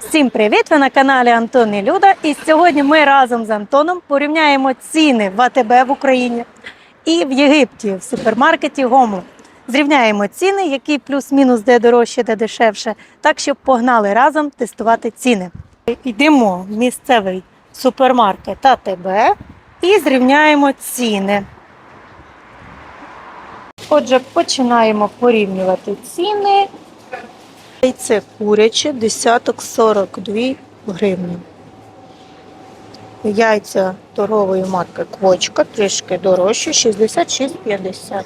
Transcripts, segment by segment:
Всім привіт! Ви на каналі Антон і Люда. І сьогодні ми разом з Антоном порівняємо ціни в АТБ в Україні і в Єгипті в супермаркеті Гому. Зрівняємо ціни, які плюс-мінус де дорожче, де дешевше, так щоб погнали разом тестувати ціни. Йдемо в місцевий супермаркет АТБ і зрівняємо ціни. Отже, починаємо порівнювати ціни. Яйце куряче, десяток 42 гривні. Яйця торгової марки Квочка трішки дорожче 66,50.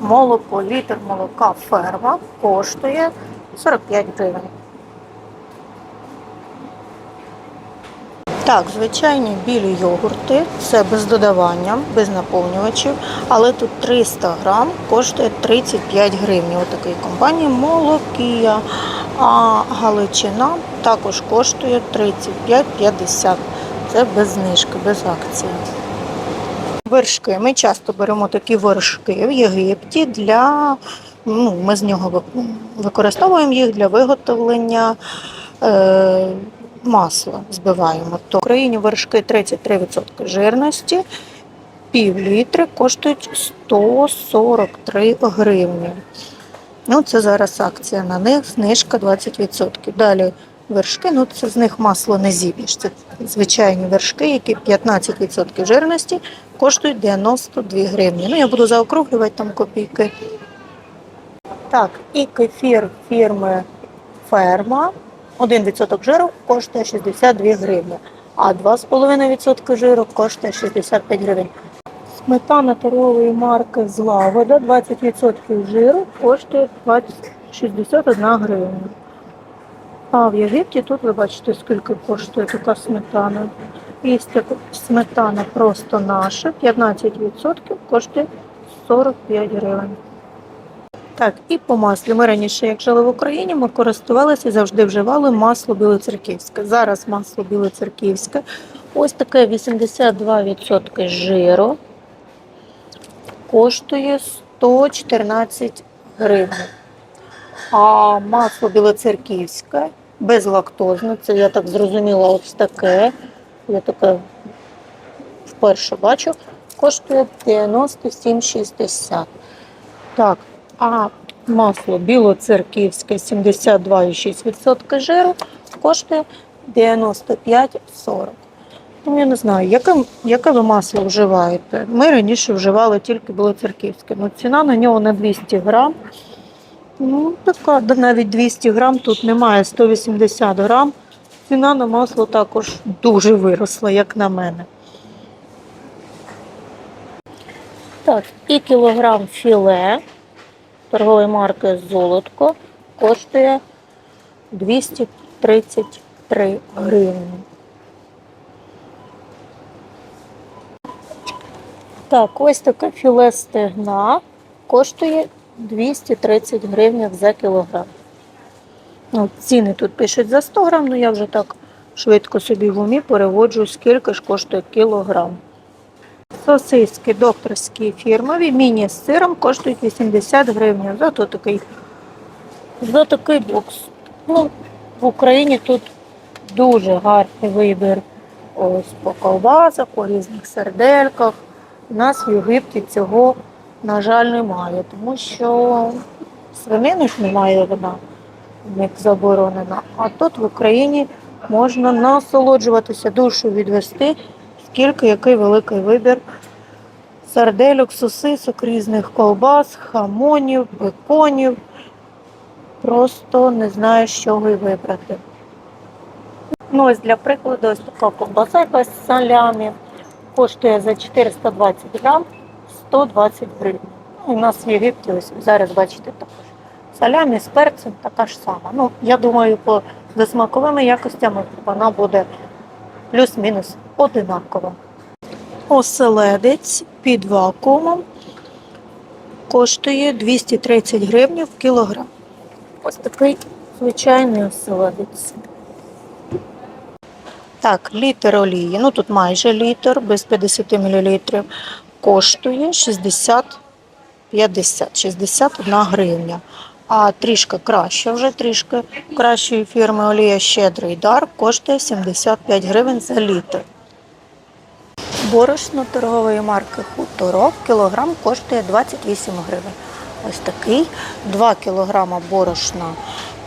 Молоко, літр молока ферма коштує 45 гривень. Так, звичайні білі йогурти, це без додавання, без наповнювачів, але тут 300 грам коштує 35 гривень. Отакий компанії Молокія. А Галичина також коштує 35,50. Це без знижки, без акції. Вершки. Ми часто беремо такі вершки в Єгипті для ну, ми з нього використовуємо їх для виготовлення. Масло збиваємо. То в Україні вершки 33% жирності, пів літри коштують 143 гривні. Ну, це зараз акція на них, знижка 20%. Далі вершки, ну це з них масло не зіб'єш. Це звичайні вершки, які 15% жирності коштують 92 гривні. Ну, я буду заокруглювати там копійки. Так, і кефір фірми Ферма 1% жиру коштує 62 гривні, а 2,5% жиру коштує 65 гривень. Сметана торгової марки Злагода 20% жиру коштує 20 61 гривня. А в Єгипті тут ви бачите, скільки коштує така сметана. І сметана просто наша, 15% коштує 45 гривень. Так, і по маслу. Ми раніше, як жили в Україні, ми користувалися і завжди вживали масло білоцерківське. Зараз масло білоцерківське. Ось таке 82% жиру. Коштує 114 гривень. А масло білоцерківське безлактозне, це я так зрозуміла, ось таке. Я таке вперше бачу, коштує 97,60. Так, а масло білоцерківське 72,6% жиру коштує 95,40. Ну, я не знаю, яке, яке ви масло вживаєте. Ми раніше вживали тільки білоцерківське. Ну, ціна на нього на 200 грам. Ну, така, навіть 200 грам тут немає, 180 грам. Ціна на масло також дуже виросла, як на мене. Так, і кілограм філе торгової марки Золотко коштує 233 гривні. Так, ось таке філе стегна коштує 230 гривень за кілограм. Ну, ціни тут пишуть за 100 грам, ну я вже так швидко собі в умі переводжу, скільки ж коштує кілограм. Сосиски докторські фірмові, міні з сиром коштують 80 гривень. Зато такий, за такий бокс. Ну, в Україні тут дуже гарний вибір. Ось по ковбасах, по різних сердельках. У нас в Єгипті цього, на жаль, немає, тому що свинину ж немає вона, в них заборонена. А тут в Україні можна насолоджуватися душу відвести, скільки який великий вибір сардельок, сосисок, різних ковбас, хамонів, беконів. Просто не знаю, з чого й вибрати. Ну, ось для прикладу, ось така ковбаса якась з салямі. Коштує за 420 грам 120 гривень. Ну, у нас в Єгипті, ось зараз бачите також. Салямі з перцем така ж сама. Ну, я думаю, по за смаковими якостями вона буде плюс-мінус одинакова. Оселедець під вакуумом коштує 230 гривень в кілограм. Ось такий звичайний оселедець. Так, літр олії, ну тут майже літр, без 50 мл, коштує 60 50, 61 гривня. А трішки краще, вже трішки кращої фірми олія Щедрий дар коштує 75 гривень за літр. Борошно торгової марки Хуторок кілограм коштує 28 гривень. Ось такий 2 кілограма борошна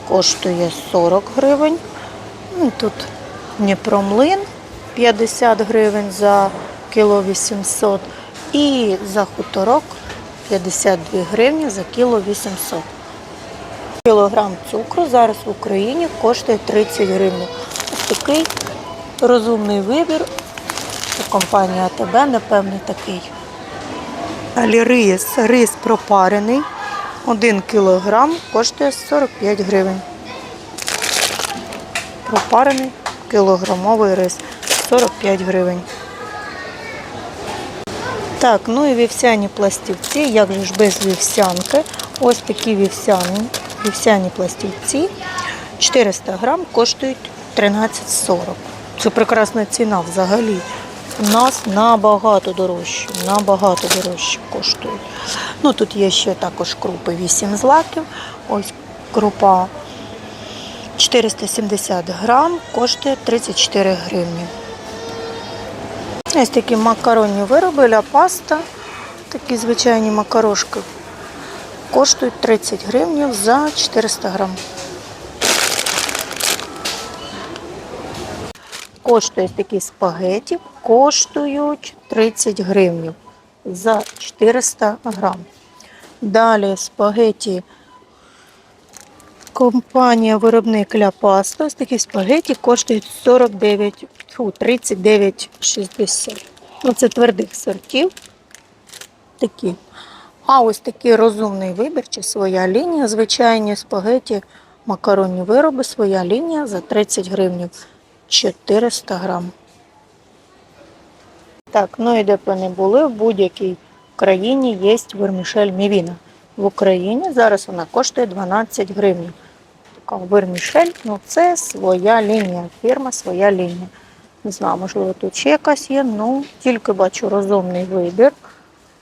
коштує 40 гривень. Ну, Тут Дніпромлин 50 гривень за кіло 800 і за хуторок 52 гривні за кіло 800. Кілограм цукру зараз в Україні коштує 30 гривень. Ось такий розумний вибір. Компанія АТБ, напевне, такий. Далі рис, рис пропарений. 1 кілограм коштує 45 гривень. Пропарений кілограмовий рис 45 гривень. Так, ну і вівсяні пластівці, як же ж без вівсянки. Ось такі вівсяні, вівсяні пластівці 400 грам коштують 13,40. Це прекрасна ціна взагалі. У нас набагато дорожче, набагато дорожче коштують. Ну тут є ще також крупи 8 злаків. Ось крупа 470 грам коштує 34 гривні. Ось такі макаронні вироби, ля паста, такі звичайні макарошки, коштують 30 гривень за 400 грам. Коштує такі спагеті, коштують 30 гривень за 400 грам. Далі спагеті компанія виробник Ля Паста. Ось такі спагеті коштують 49, фу, 39,60. Ну, це твердих сортів. Такі. А ось такий розумний вибір чи своя лінія. Звичайні спагеті, макаронні вироби, своя лінія за 30 гривень. 400 грам. Так, ну і де б ви не були, в будь-якій країні є вермішель мівіна. В Україні зараз вона коштує 12 гривень. Така вермішель, ну це своя лінія, фірма своя лінія. Не знаю, можливо, тут ще якась є, ну тільки бачу розумний вибір.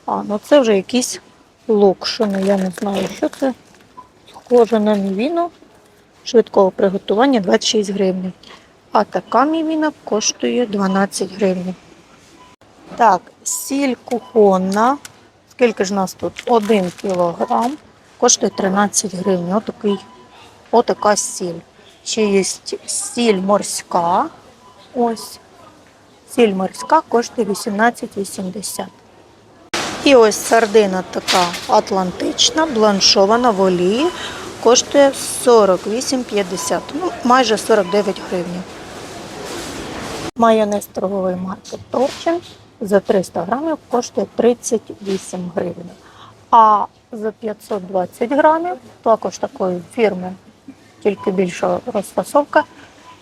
А, ну це вже якийсь локшини, я не знаю, що це. Схоже на мівіну швидкого приготування 26 гривень. А така мівіна коштує 12 гривень. Так, сіль кухонна. Скільки ж нас тут? 1 кілограм. Коштує 13 гривень. Отакий, отака сіль. Ще є сіль морська. Ось. Сіль морська коштує 18,80. І ось сардина така атлантична, бланшована в олії. Коштує 48,50. Ну, майже 49 гривень. Майонез торгової марки Торчин за 300 грамів коштує 38 гривень. А за 520 грамів, також такої фірми, тільки більша розфасовка,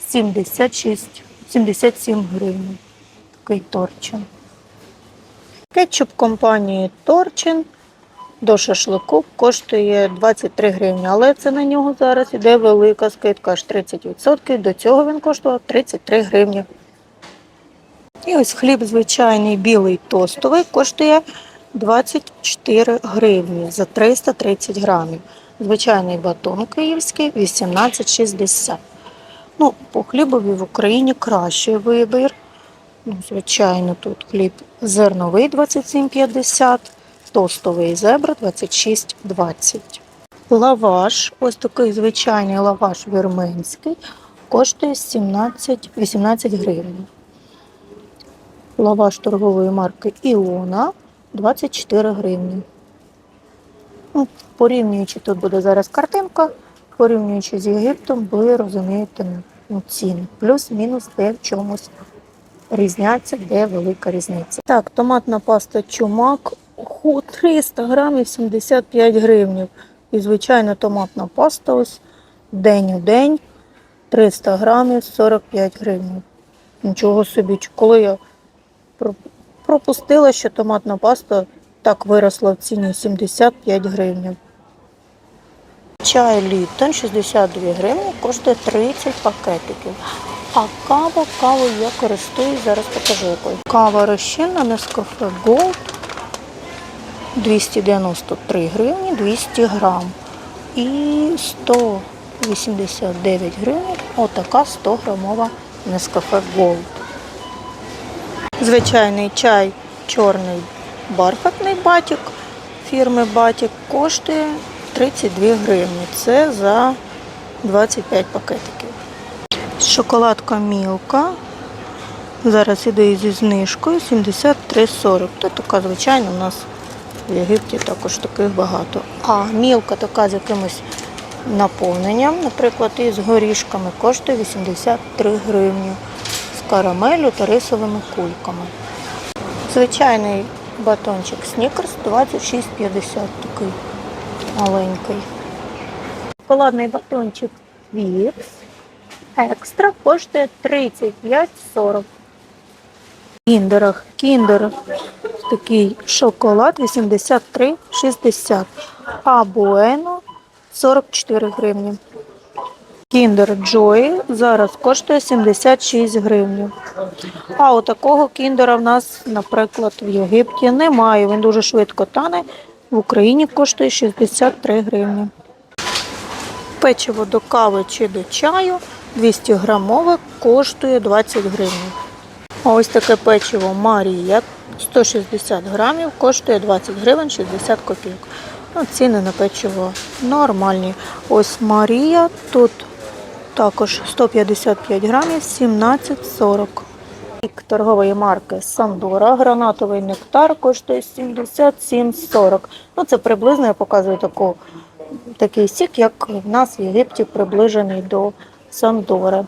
76, 77 гривень. Такий Торчин. Кетчуп компанії Торчин до шашлику коштує 23 гривні, але це на нього зараз іде велика скидка, аж 30%. До цього він коштував 33 гривні. І ось хліб звичайний білий тостовий коштує 24 гривні за 330 грамів. Звичайний батон київський 18,60. Ну, по хлібові в Україні кращий вибір. Ну, звичайно, тут хліб зерновий 27,50, тостовий зебра 26,20. Лаваш, ось такий звичайний лаваш вірменський, коштує 17, 18 гривень. Лаваш торгової марки Іона 24 гривні. Ну, порівнюючи, тут буде зараз картинка, порівнюючи з Єгиптом, ви розумієте ну, ціни. Плюс-мінус де в чомусь різняться, де велика різниця. Так, томатна паста чумак 300 грамів 75 гривень. І звичайна томатна паста ось день у день 300 грамів 45 гривень. Нічого собі, коли я пропустила, що томатна паста так виросла в ціні 75 гривень. Чай Ліптон 62 гривні, коштує 30 пакетиків. А кава, каву я користуюсь, зараз покажу якою. Кава розчинна Nescafe Gold 293 гривні 200 грам. І 189 гривень отака 100 грамова Nescafe Gold. Звичайний чай чорний бархатний батік фірми Батік коштує 32 гривні. Це за 25 пакетиків. Шоколадка Мілка. Зараз іде зі знижкою 73,40. Це така звичайна у нас в Єгипті також таких багато. А мілка така з якимось наповненням, наприклад, із горішками, коштує 83 гривні з карамелю та рисовими кульками. Звичайний батончик Snickers 26,50 такий маленький. Шоколадний батончик Twix екстра коштує 35,40. В кіндерах кіндер такий шоколад 83,60, а Буено 44 гривні. Кіндер Джої зараз коштує 76 гривень. А у такого кіндера в нас, наприклад, в Єгипті немає. Він дуже швидко тане. В Україні коштує 63 гривні. Печиво до кави чи до чаю 200 грамове коштує 20 гривень. А ось таке печиво Марія 160 грамів коштує 20 гривень 60 копійок. Ну, ціни на печиво нормальні. Ось Марія тут також 155 грамів 17,40. Рік торгової марки Сандора. Гранатовий нектар коштує 77,40. Ну, це приблизно я показую таку, такий сік, як в нас в Єгипті приближений до Сандори.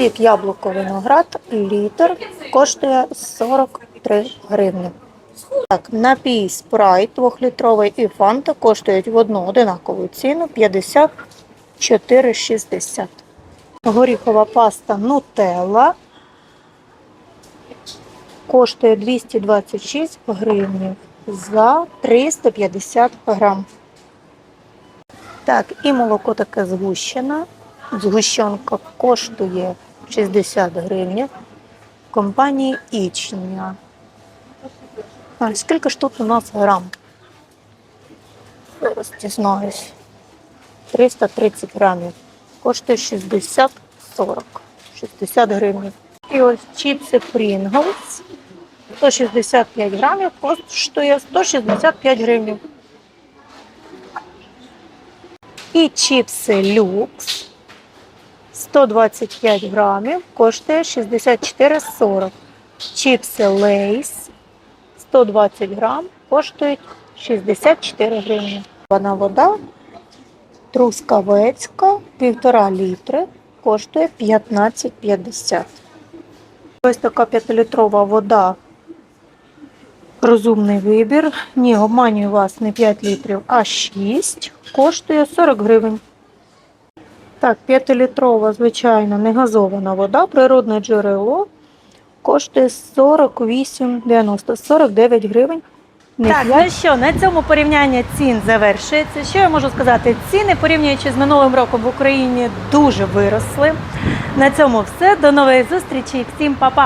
Сік яблуко виноград літр коштує 43 гривні. Так, напій спрайт 2-літровий і фанта коштують в одну одинакову ціну 54,60. Горіхова паста Нутелла коштує 226 гривень за 350 грам. Так, і молоко таке згущене. Згущенка коштує 60 гривень. Компанії Ічня. А скільки ж тут у нас грам? Зараз дізнаюсь. 330 грамів. Коштує 60-40. 60 гривень. І ось чіпси Pringles. 165 грамів коштує 165 гривень. І чіпси люкс 125 грамів коштує 64,40. Чіпси Лейс 120 грам коштують 64 гривні. Вона вода трускавецька 1,5 літри коштує 15,50. Ось така 5-літрова вода. Розумний вибір. Ні, обманюю вас не 5 літрів, а 6. Коштує 40 гривень. Так, 5-літрова, звичайно, негазована вода, природне джерело. Коштує 48,90, 49 гривень. Так, ну що, на цьому порівняння цін завершується. Що я можу сказати? Ціни, порівнюючи з минулим роком в Україні, дуже виросли. На цьому все. До нової зустрічі. Всім па-па!